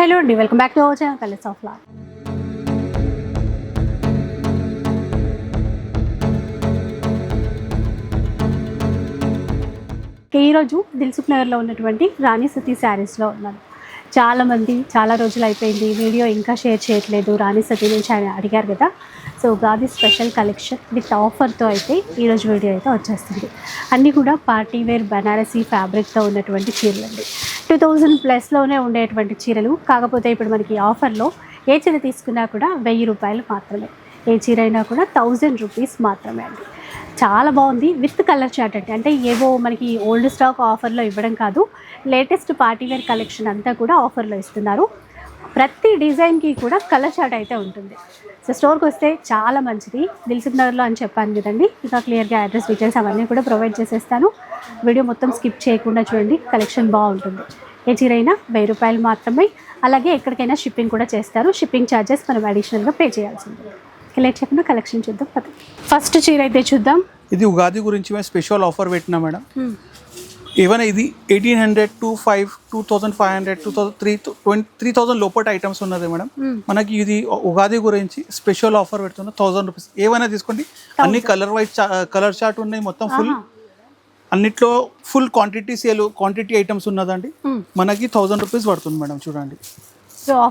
Hello అండి welcome back to our channel colours of law ఈరోజు దిల్సుఖ్ నగర్లో ఉన్నటువంటి రాణి సతీ శారీస్లో ఉన్నాను. చాలామంది చాలా రోజులు అయిపోయింది వీడియో ఇంకా షేర్ చేయట్లేదు రాణి సతీ నుంచి ఆయన అడిగారు కదా. So Ugadi special collection with ఆఫర్తో అయితే ఈరోజు వీడియో అయితే వచ్చేస్తుంది. అన్నీ కూడా పార్టీ వేర్ బనారసీ ఫ్యాబ్రిక్తో ఉన్నటువంటి చీరలు అండి టూ థౌజండ్ ప్లస్లోనే ఉండేటువంటి చీరలు. కాకపోతే ఇప్పుడు మనకి ఆఫర్లో ఏ చీర తీసుకున్నా కూడా వెయ్యి రూపాయలు మాత్రమే. ఏ చీర అయినా కూడా థౌజండ్ రూపీస్ మాత్రమే అండి. చాలా బాగుంది. విత్ కలర్ చార్ట్ అంటే అంటే ఏవో మనకి ఓల్డ్ స్టాక్ ఆఫర్లో ఇవ్వడం కాదు. లేటెస్ట్ పార్టీ వేర్ కలెక్షన్ అంతా కూడా ఆఫర్లో ఇస్తున్నారు. ప్రతి డిజైన్కి కూడా కలర్ చార్ట్ అయితే ఉంటుంది. సో స్టోర్కి వస్తే చాలా మంచిది. దిల్సుఖ్ నగర్లో అని చెప్పాను కదండి. ఇంకా క్లియర్గా అడ్రస్ డీటెయిల్స్ అవన్నీ కూడా ప్రొవైడ్ చేసేస్తాను. వీడియో మొత్తం స్కిప్ చేయకుండా చూడండి. కలెక్షన్ బాగుంటుంది. ఏ చీర అయినా వెయ్యి రూపాయలు మాత్రమే. అలాగే ఎక్కడికైనా షిప్పింగ్ కూడా చేస్తారు. షిప్పింగ్ ఛార్జెస్ మనం అడిషనల్గా పే చేయాల్సింది లేట్ చెప్పిన కలెక్షన్ చూద్దాం. ఫస్ట్ చీర అయితే చూద్దాం. ఇది ఉగాది గురించి మేము స్పెషల్ ఆఫర్ పెట్టినా మేడం. Hmm. ఏమైనా ఇది eighteen hundred two five two thousand five hundred two thousand three twenty three thousand లోపల ఐటమ్స్ ఉన్నది మేడం Hmm. మనకి ఇది ఉగాది గురించి స్పెషల్ ఆఫర్ పెడుతున్నా థౌసండ్ రూపీస్ ఏమైనా తీసుకోండి. అన్ని కలర్ వైజ్ కలర్ చార్ట్ ఉన్నాయి మొత్తం ఫుల్. అన్నిట్లో full quantity sale quantity items ఉన్నదండి. Hmm. మనకి థౌసండ్ రూపీస్ పడుతుంది మేడం చూడండి.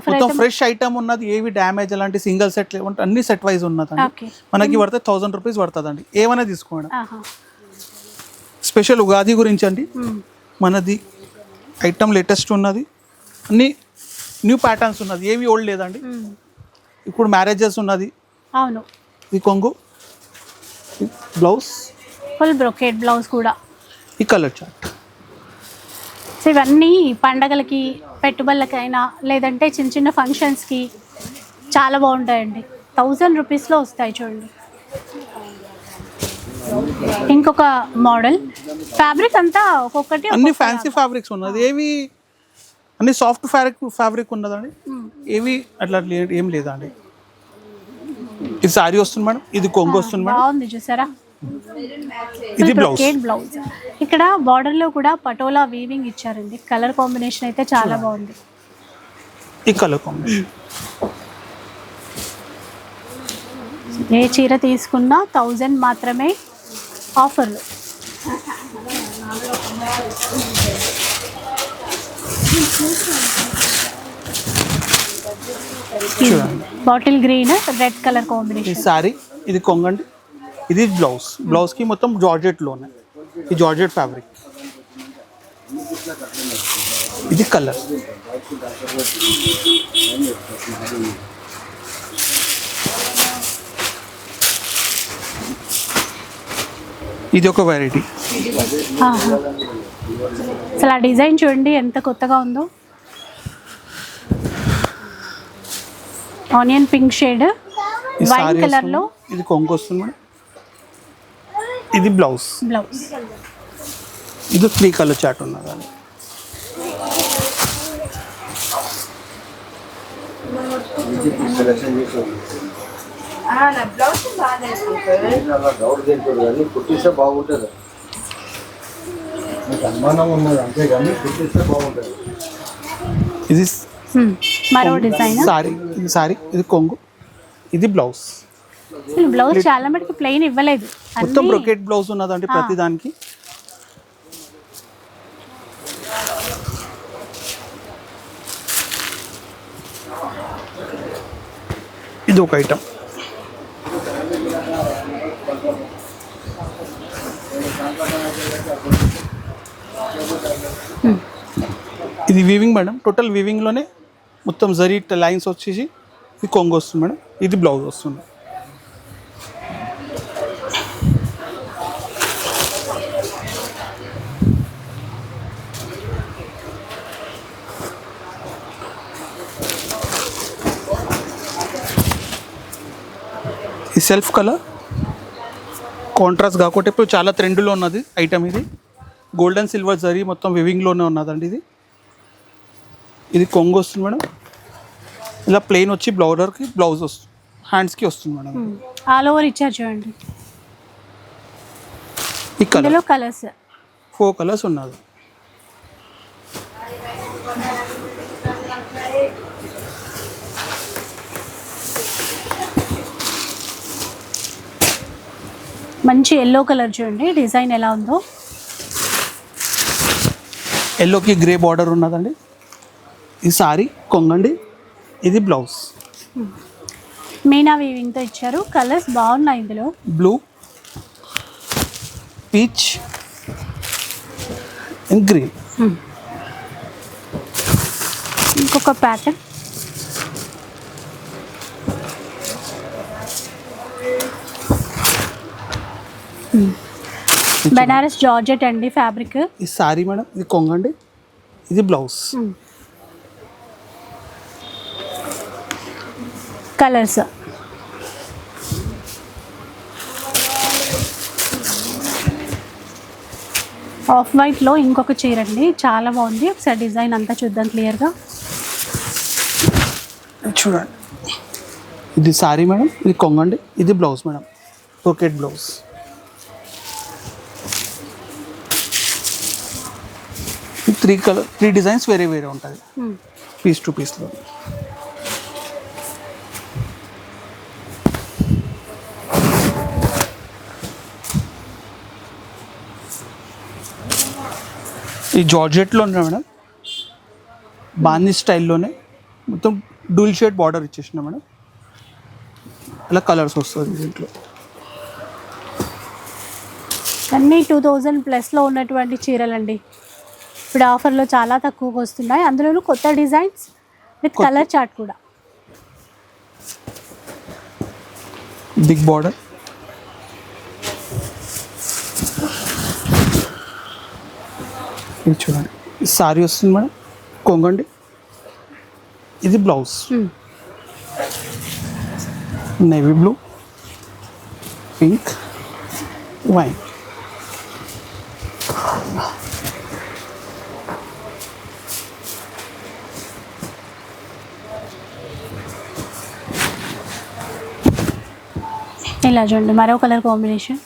మొత్తం ఫ్రెష్ ఐటమ్ ఉన్నది ఏవి డ్యామేజ్ అలాంటి సింగిల్ సెట్ అన్ని సెట్ వైజ్ ఉన్నదండి. మనకి పడితే థౌసండ్ రూపీస్ పడుతుందండి. ఏమైనా తీసుకోండి స్పెషల్ ఉగాది గురించి అండి. మనది ఐటమ్ లేటెస్ట్ ఉన్నది. అన్ని న్యూ ప్యాటర్న్స్ ఉన్నది. ఏవి ఓల్డ్ లేదండి. ఇప్పుడు మ్యారేజెస్ ఉన్నది. అవును. ఈ కొంగు బ్లౌజ్. ఫుల్ బ్రొకేట్ బ్లౌజ్ కూడా. ఈ కలర్ చార్ట్. సో ఇవన్నీ పండగలకి పెట్టుబడులకైనా లేదంటే చిన్న చిన్న ఫంక్షన్స్కి చాలా బాగుంటాయండి. థౌజండ్ రూపీస్లో వస్తాయి చూడండి. ఇంకొక మోడల్. ఫ్యాబ్రిక్ అంతా ఒక్కొక్కటి అన్ని ఫ్యాన్సీ ఫ్యాబ్రిక్స్ ఉన్నది. ఏవి అన్ని సాఫ్ట్ ఫ్యాబ్రిక్ ఫ్యాబ్రిక్ ఉన్నదండి. ఏవి అట్లా ఏం లేదండి. ఇది సారీ వస్తుంది మేడం ఇది కొంగు వస్తుంది మేడం. బాగుంది చూసారా? ఇది బ్లౌజ్ బ్లౌజ్ ఇక్కడ border లో కూడా పటోలా వీవింగ్ ఇచ్చారండి. కలర్ కాంబినేషన్ అయితే చాలా బాగుంది. ఈ కలర్ కాంబినేషన్ ఏ చీర తీసుకున్నా థౌజండ్ మాత్రమే ఆఫర్లు. బాటిల్ గ్రీన్ రెడ్ కలర్ ఈ కాంబినేషన్. సారీ ఇది కొంగండి. ఇది బ్లౌజ్. బ్లౌజ్కి మొత్తం జార్జెట్లోనే. ఈ జార్జెట్ ఫ్యాబ్రిక్. ఇది కలర్. ఇది ఒక వెరైటీ అసలు ఆ డిజైన్ చూడండి ఎంత కొత్తగా ఉందో. ఆనియన్ పింక్ షేడ్ సారీ కలర్లో. ఇది కొంగు వస్తుంది. ఇది బ్లౌజ్ బ్లౌజ్ ఇది త్రీ కలర్ చాట్ ఉన్నది. అలా డౌట్ తింటాడు కానీ కుట్టిస్తే బాగుంటుంది. మీకు అనుమానం ఉన్నది అంతే కానీ కుట్టిస్తే బాగుంటుంది. ఇది. మరో డిజైన్ సారీ ఇది సారీ ఇది కొంగు. ఇది బ్లౌజ్. అసలు బ్లౌజ్ చాలా మటుకు ప్లెయిన్ ఇవ్వలేదు. మొత్తం అన్ని బ్రొకెట్ బ్లౌజ్ ఉన్నదండి ప్రతి దానికి. ఇది ఒక ఐటమ్ ఇది వీవింగ్ మేడం టోటల్ వీవింగ్లోనే మొత్తం జరీ లైన్స్ వచ్చేసి ఇది కొంగు వస్తుంది మేడం ఇది బ్లౌజ్ వస్తుంది. ఈ సెల్ఫ్ కలర్ కాంట్రాస్ట్ కాకుండా ఇప్పుడు చాలా ట్రెండ్లో ఉన్నది ఐటమ్ ఇది. గోల్డెన్ సిల్వర్ జరీ మొత్తం వివింగ్లోనే ఉన్నదండి ఇది. ఇది కొంగు వస్తుంది మేడం. ఇలా ప్లెయిన్ వచ్చి బ్లౌజర్కి బ్లౌజ్ వస్తుంది. హ్యాండ్స్కి వస్తుంది మేడం. ఆల్ ఓవర్ ఇచ్చారు చూడండి. ఈ కలర్ ఇందులో కలర్స్ ఫోర్ కలర్స్ ఉన్నది. మంచి ఎల్లో కలర్ చూడండి. డిజైన్ ఎలా ఉందో. ఎల్లోకి గ్రే బార్డర్ ఉన్నదండి. ఈ సారీ కొంగండి. ఇది బ్లౌజ్ మీనా వీవింగ్తో ఇచ్చారు. కలర్స్ బాగున్నాయి ఇందులో. బ్లూ పీచ్ అండ్ గ్రీన్ ఇంకొక ప్యాటర్న్ బెనారస్ జార్జెట్ అండి ఫ్యాబ్రిక్. ఈ సారీ మేడం ఇది కొంగండి ఇది బ్లౌజ్. కలర్స్. ఆఫ్ వైట్లో ఇంకొక చీర అండి చాలా బాగుంది. ఒకసారి డిజైన్ అంతా చూద్దాం క్లియర్గా చూడండి. ఇది సారీ మేడం ఇది కొంగండి ఇది blouse madam pocket blouse. Three colour three designs వేరే వేరే ఉంటుంది పీస్ టు పీస్లో ఈ జార్జెట్లో ఉన్నాయి మేడం. బాందీ స్టైల్లోనే మొత్తం డూల్ షేడ్ బార్డర్ ఇచ్చేసిన మేడం. అలా కలర్స్ వస్తుంది దీంట్లో. అన్నీ టూ థౌజండ్ ప్లస్లో ఉన్నటువంటి చీరలండి. ఇప్పుడు ఆఫర్లో చాలా తక్కువగా వస్తున్నాయి. అందులోనూ కొత్త డిజైన్స్ విత్ కలర్ చార్ట్ కూడా. Big border. ఇది చూడండి. సారీ వస్తుంది మేడం. కొంగండి. ఇది blouse. Navy blue pink wine ఇలా చూడండి? మరో కలర్ కాంబినేషన్?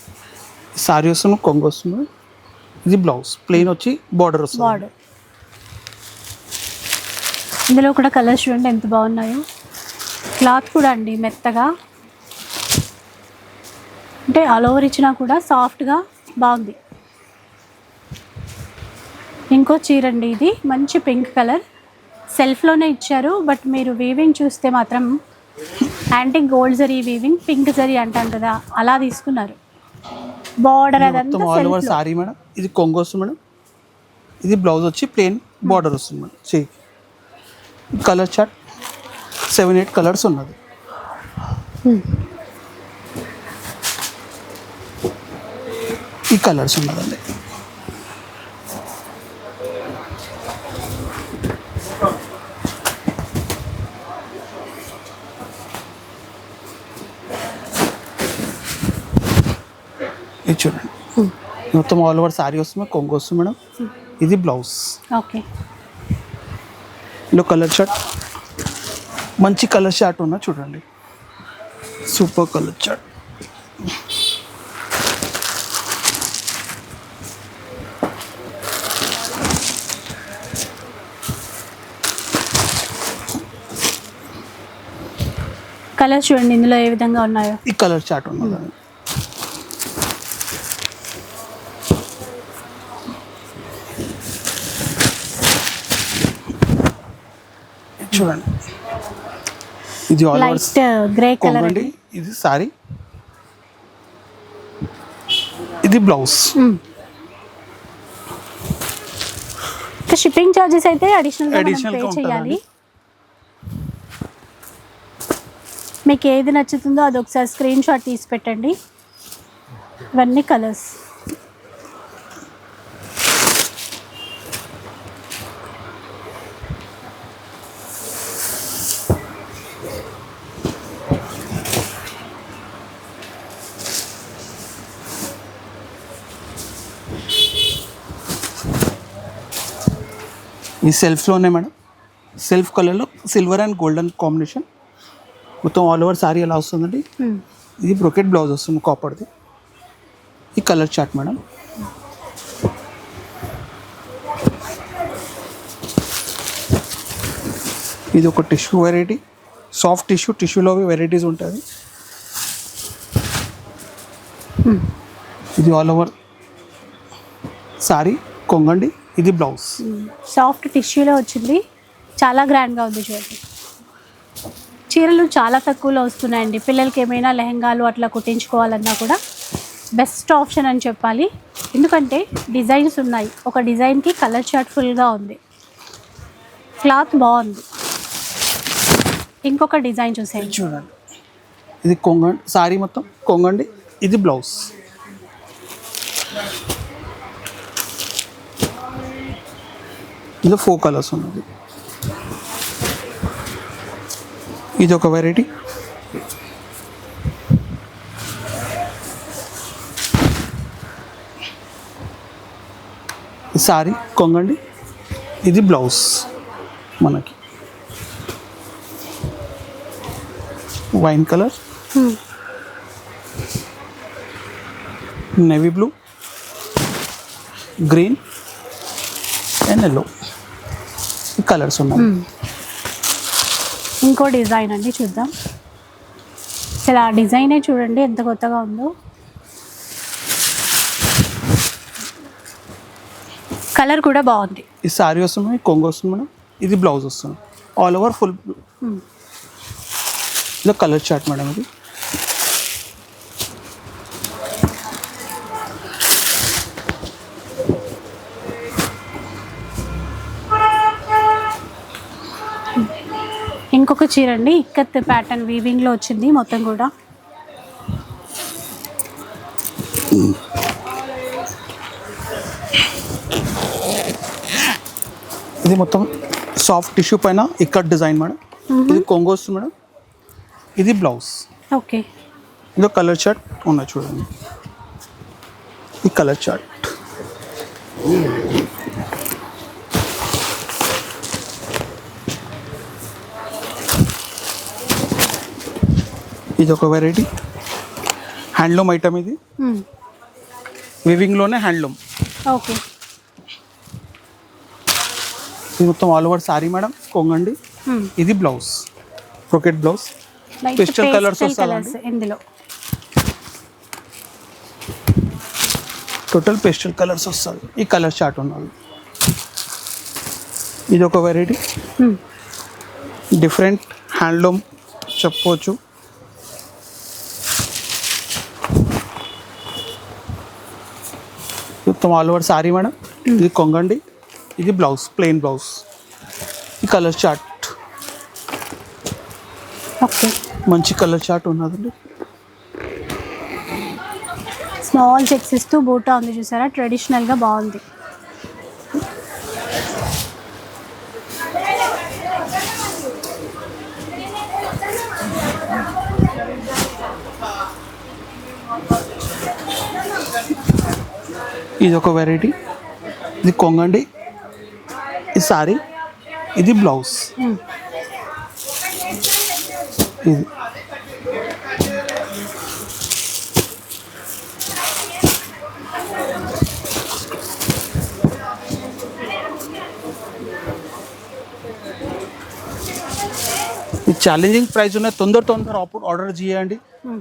సారీ వస్తుంది కొంగు వస్తుంది. ఇది బ్లౌజ్ ప్లెయిన్ వచ్చి బార్డర్ వస్తుంది. బార్డర్ ఇందులో కూడా కలర్స్ చూడండి ఎంత బాగున్నాయో. క్లాత్ కూడా అండి మెత్తగా. అంటే ఆల్ ఓవర్ ఇచ్చినా కూడా సాఫ్ట్గా బాగుంది. ఇంకో చీర అండి ఇది మంచి పింక్ కలర్ సెల్ఫ్లోనే ఇచ్చారు బట్ మీరు వీవింగ్ చూస్తే మాత్రం antique gold zari weaving pink zari అంటాం కదా అలా తీసుకున్నారు. Border all over sari madam. ఇది కొంగు వస్తుంది మేడం. ఇది బ్లౌజ్ వచ్చి ప్లెయిన్ బార్డర్ వస్తుంది మేడం. చెయ్యి colour chart seven eight colours ఉన్నది. ఈ కలర్స్ ఉన్నదండి. ఇది చూడండి. మొత్తం ఆల్ ఓవర్ సారీ వస్తుంది కొంగు వస్తుంది మేడం. ఇది బ్లౌజ్ ఓకే. ఇందులో కలర్ చార్ట్ మంచి కలర్ చార్ట్ ఉన్నా చూడండి. సూపర్ కలర్ చార్ట్ కలర్స్ చూడండి ఇందులో ఏ విధంగా ఉన్నాయో. ఈ కలర్ చార్ట్ ఉన్నది. చూడండి. ఇది లైట్ గ్రే కలర్ కొంగండి ఇది సారీ ఇది బ్లౌజ్ షిప్పింగ్ ఛార్జెస్ అయితే మనం Additional పే. చేయాలి. మీకు ఏది నచ్చుతుందో అది ఒకసారి స్క్రీన్ షాట్ తీసి పెట్టండి. ఇవన్నీ కలర్స్ ఈ సెల్ఫ్లోనే మేడం. సెల్ఫ్ కలర్లో సిల్వర్ అండ్ గోల్డెన్ కాంబినేషన్ మొత్తం ఆల్ ఓవర్ సారీ ఎలా వస్తుందండి? ఇది బ్రొకెట్ బ్లౌజ్ వస్తుంది కాపర్ది ఈ కలర్ చార్ట్ మేడం. ఇది ఒక టిష్యూ వెరైటీ సాఫ్ట్ టిష్యూ టిష్యూలో వెరైటీస్ ఉంటుంది. ఇది ఆల్ ఓవర్ సారీ కొంగండి. ఇది బ్లౌజ్. సాఫ్ట్ టిష్యూలో వచ్చింది. చాలా గ్రాండ్గా ఉంది చూడండి చీరలు చాలా తక్కువలో వస్తున్నాయండి. పిల్లలకి ఏమైనా లెహంగాలు అట్లా కుట్టించుకోవాలన్నా కూడా బెస్ట్ ఆప్షన్ అని చెప్పాలి. ఎందుకంటే డిజైన్స్ ఉన్నాయి. ఒక డిజైన్కి కలర్ చార్ట్ ఫుల్గా ఉంది. క్లాత్ బాగుంది. ఇంకొక డిజైన్ చూసేయండి. చూడండి ఇది కొంగండి సారీ మొత్తం కొంగండి. ఇది బ్లౌజ్. ఇది ఫోర్ కలర్స్ ఉన్నది ఇది ఒక వెరైటీ సారీ కొంగండి. ఇది బ్లౌజ్ మనకి. Wine colour. Navy blue green and yellow colours ఉన్నాయి. ఇంకో డిజైన్ అండి చూద్దాం. అసలు ఆ డిజైనే చూడండి ఎంత కొత్తగా ఉందో. కలర్ కూడా బాగుంది. ఈ సారీ వస్తుంది కొంగు వస్తుంది మేడం ఇది బ్లౌజ్ వస్తుంది. All over full. ఇది కలర్ చార్ట్ మేడం ఇది. ఇంకొక చీర అండి. ఇక్కత్ ప్యాటర్న్ వీవింగ్లో వచ్చింది మొత్తం కూడా. ఇది మొత్తం సాఫ్ట్ టిష్యూ పైన ఇక్కడ డిజైన్ మేడం. ఇది కొంగు వస్తుంది మేడం. ఇది బ్లౌజ్ ఓకే. ఇది కలర్ చార్ట్ ఉన్నాయి చూడండి. ఈ కలర్ చార్ట్ ఇది ఒక వెరైటీ హ్యాండ్లూమ్ ఐటమ్ ఇది. వివింగ్లోనే హ్యాండ్లూమ్ ఓకే ఇది మొత్తం ఆల్ ఓవర్ సారీ మేడం కొంగండి. ఇది బ్లౌజ్ ప్రొకెట్ బ్లౌజ్ వస్తాయండి? కలర్స్ ఇందులో. టోటల్ పేస్టల్ కలర్స్ వస్తుంది ఈ కలర్ చార్ట్ ఉన్నది ఇది ఒక వెరైటీ Hmm. డిఫరెంట్ హ్యాండ్లూమ్ చెప్పవచ్చు. మొత్తం ఆల్ ఓవర్ సారీ మేడం ఇది కొంగండి. ఇది బ్లౌజ్ ప్లెయిన్ బ్లౌజ్ ఈ కలర్ చార్ట్ ఓకే మంచి కలర్ చార్ట్ ఉన్నదండి. స్మాల్ చెక్స్ ఇస్తూ బూటా ఉంది చూసారా? ట్రెడిషనల్గా బాగుంది. ఇది ఒక వెరైటీ ఇది కొంగండి. ఈ సారీ ఇది బ్లౌజ్ Hmm. ఇది. ఛాలెంజింగ్ ప్రైస్ ఉన్నాయి. తొందర తొందర ఆపు- ఆర్డర్ చేయండి. Hmm.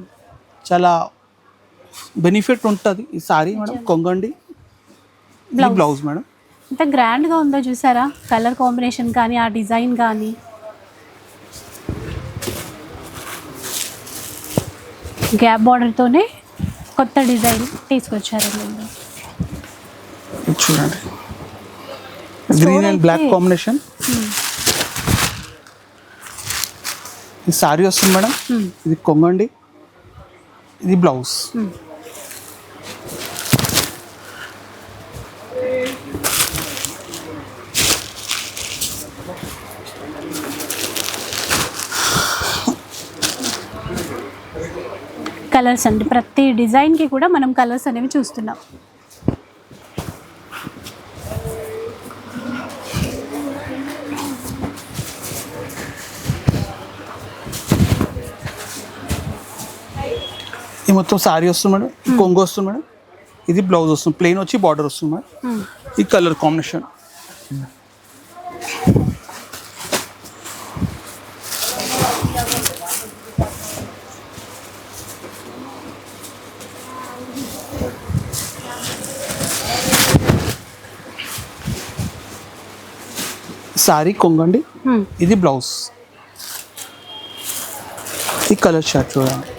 చాలా బెనిఫిట్ ఉంటుంది ఈ సారీ మేడం కొంగండి. ఇది. బ్లౌజ్ మేడం ఎంత గ్రాండ్గా ఉందో చూసారా? కలర్ కాంబినేషన్ కానీ ఆ డిజైన్ కానీ. గ్యాప్ బార్డర్తోనే కొత్త డిజైన్ తీసుకొచ్చారండి. ఇది చూడండి. గ్రీన్ అండ్ బ్లాక్ కాంబినేషన్ ఈ సారీ వస్తుంది మేడం. ఇది కొంగండి. ఇది బ్లౌజ్ కలర్స్ అండి. ప్రతి డిజైన్కి కూడా మనం కలర్స్ అనేవి చూస్తున్నాం. ఇది మొత్తం సారీ వస్తుంది మేడం కొంగు వస్తుంది మేడం ఇది బ్లౌజ్ వస్తుంది ప్లెయిన్ వచ్చి బార్డర్ వస్తుంది మేడం. ఈ కలర్ కాంబినేషన్. సారీ కొంగండి. ఇది బ్లౌజ్ ఈ కలర్ షార్ట్ చూడండి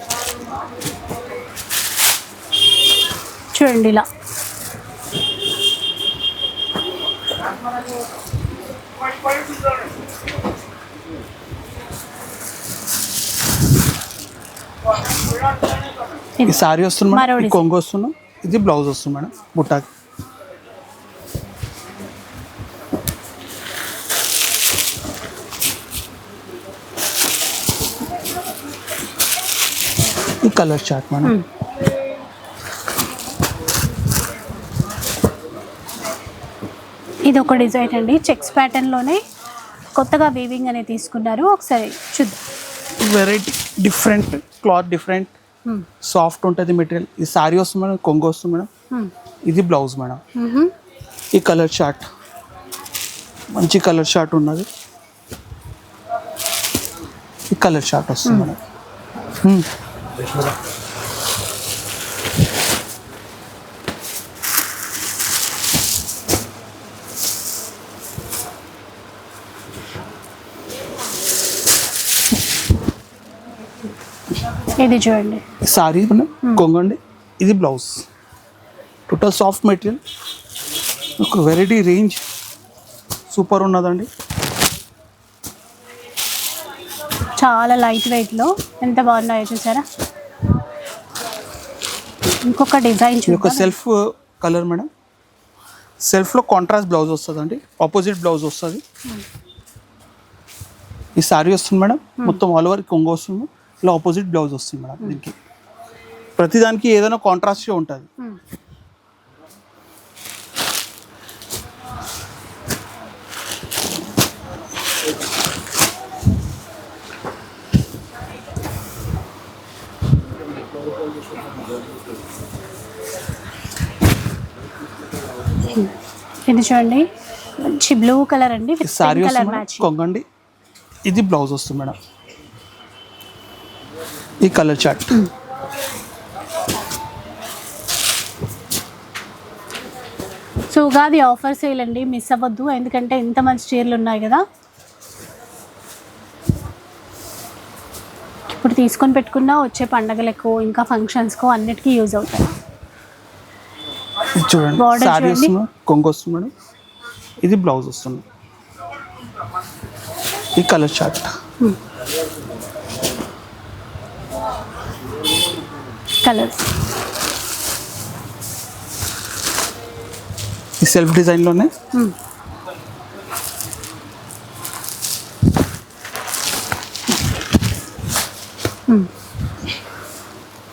చూడండి ఇలా ఈ సారీ వస్తుంది. కొంగు వస్తున్నాం ఇది బ్లౌజ్ వస్తుంది మేడం బుట్టాకి కలర్ చార్ట్ మేడం Hmm. ఇది ఒక డిజైన్ అండి. చెక్స్ ప్యాటర్న్లోనే కొత్తగా వీవింగ్ అనేది తీసుకున్నారు. ఒకసారి చూద్దాం. వెరైటీ డిఫరెంట్ క్లాత్ డిఫరెంట్ హ్మ్. సాఫ్ట్ ఉంటుంది మెటీరియల్ ఈ సారీ వస్తుంది మేడం కొంగు వస్తుంది మేడం. హ్మ్. ఇది బ్లౌజ్ మేడం. మ్హూ. ఈ కలర్ చార్ట్ మంచి కలర్ చార్ట్ ఉన్నది. ఈ కలర్ చార్ట్ వస్తుంది మేడం. Hmm. ఇది చూడండి. సారీ మేడం కొంగండి. ఇది బ్లౌజ్. టోటల్ సాఫ్ట్ మెటీరియల్ ఒక వెరైటీ రేంజ్ సూపర్ ఉన్నదండి. చాలా లైట్ వెయిట్లో ఎంత బాగున్నాయో చూసారా? ఇంకొక డిజైన్ ఒక సెల్ఫ్ కలర్ మేడం. సెల్ఫ్లో కాంట్రాస్ట్ బ్లౌజ్ వస్తుందండి. ఆపోజిట్ బ్లౌజ్ వస్తుంది. ఈ సారీ వస్తుంది మేడం. మొత్తం ఆల్ ఓవర్ కొంగు వస్తుంది. ఇలా ఆపోజిట్ బ్లౌజ్ వస్తుంది మేడం దీనికి. ప్రతిదానికి ఏదైనా కాంట్రాస్ట్గా ఉంటుంది. ఇది చూడండి. మంచి బ్లూ కలర్ అండి సారీ కొంగండి. ఇది బ్లౌజ్ వస్తుంది మేడం. ఈ colour chart so Ugadi offer sale అండి మిస్ అవ్వద్దు. ఎందుకంటే ఇంత మంచి చీరలు ఉన్నాయి కదా. ఇప్పుడు తీసుకొని పెట్టుకున్నా వచ్చే పండగలకు ఇంకా ఫంక్షన్స్కు అన్నిటికీ యూజ్ అవుతాయి. ఇది చూడండి. సారీ. వస్తుంది కొంగు వస్తుంది మేడం. ఇది బ్లౌజ్ వస్తుంది. ఈ కలర్ చార్ట్ కలర్స్ ఈ సెల్ఫ్ డిజైన్లోనే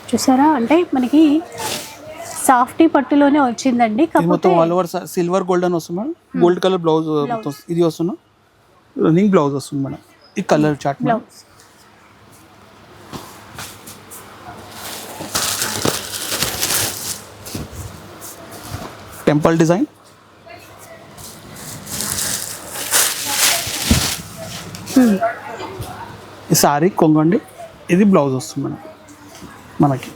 చూసారా? అంటే మనకి సాఫ్టీ పట్టులోనే వచ్చిందండి. మొత్తం కాకపోతే ఆల్ ఓవర్ సిల్వర్ గోల్డెన్ వస్తుంది మేడం. గోల్డ్ కలర్ బ్లౌజ్ ఇది వస్తుంది. రన్నింగ్ బ్లౌజ్ వస్తుంది మేడం. ఈ colour madam. Blouse temple design ఈ సారీ కొంగండి. ఇది బ్లౌజ్ వస్తుంది మేడం. మనకి.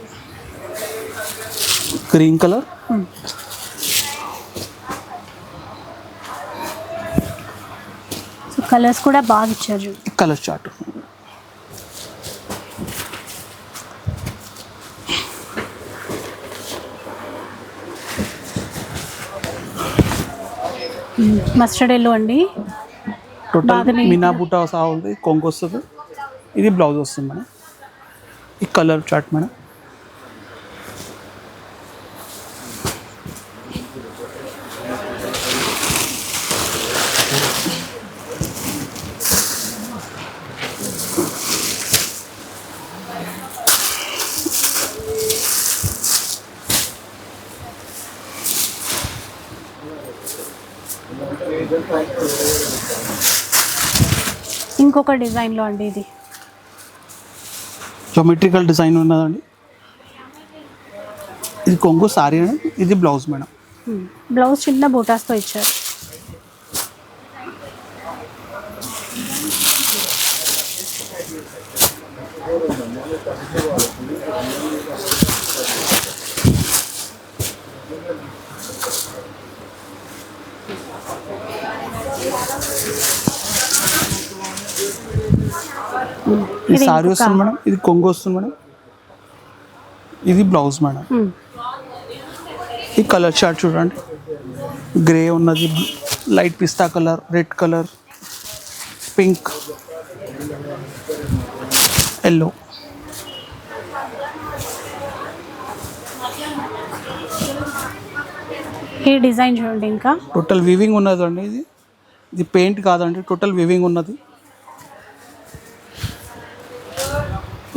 గ్రీన్ కలర్ సో కలర్స్ కూడా బాగా ఇచ్చారు కలర్ చార్ట్ మస్టర్డ్ ఎల్లో అండి టోటల్ మీనా గా. బుట్ట సహా ఉంది కొంగు వస్తుంది. ఇది బ్లౌజ్ వస్తుంది మేడం ఈ కలర్ చార్ట్ మేడం ఇంకొక డిజైన్లో అండి ఇది. జోమెట్రికల్ డిజైన్ ఉన్నదండి. ఇది కొంగు సారీ అండి. ఇది బ్లౌజ్ మేడం. బ్లౌజ్ చిన్న బూటాస్తో ఇచ్చారు. ఇది సారీ వస్తుంది మేడం ఇది కొంగు వస్తుంది మేడం. ఇది బ్లౌజ్ మేడం. ఈ కలర్ చార్ట్ చూడండి. గ్రే ఉన్నది లైట్ పిస్తా colour red colour pink yellow. ఈ డిజైన్ చూడండి ఇంకా. టోటల్ వివింగ్ ఉన్నదండి ఇది. ఇది పెయింట్ కాదండి టోటల్ వివింగ్ ఉన్నది.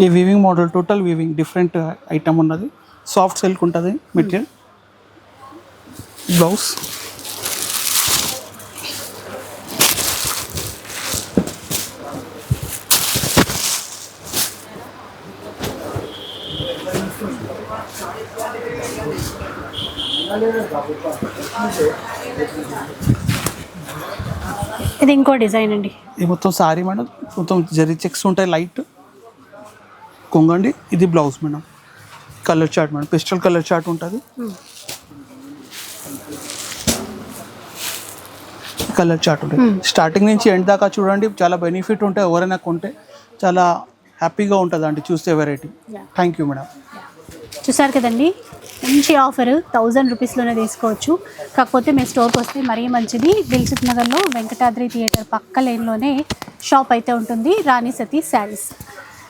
ఈ weaving model total weaving different item ఉన్నది. సాఫ్ట్ సిల్క్ ఉంటుంది మెటీరియల్ బ్లౌజ్ ఇది ఇంకో డిజైన్ అండి. ఇది మొత్తం సారీ మేడం. మొత్తం జరీ చెక్స్ ఉంటాయి లైట్. కొంగండి ఇది blouse madam. Colour chart madam. Pastel colour chart ఉంటుంది. కలర్ చార్ట్ ఉంటుంది. స్టార్టింగ్ నుంచి ఎండ్ దాకా చూడండి. చాలా బెనిఫిట్ ఉంటాయి. ఎవరైనా కొంటే చాలా హ్యాపీగా ఉంటుంది అండి చూస్తే వెరైటీ. Thank you madam. చూసారు కదండి? మంచి ఆఫర్. థౌజండ్ రూపీస్లోనే తీసుకోవచ్చు. కాకపోతే మీ స్టోర్కి వస్తే మరీ మంచిది. దిల్సుఖ్ నగర్లో వెంకటాద్రి థియేటర్ పక్క లేన్లోనే షాప్ అయితే ఉంటుంది. రాణి సతీ శారీస్.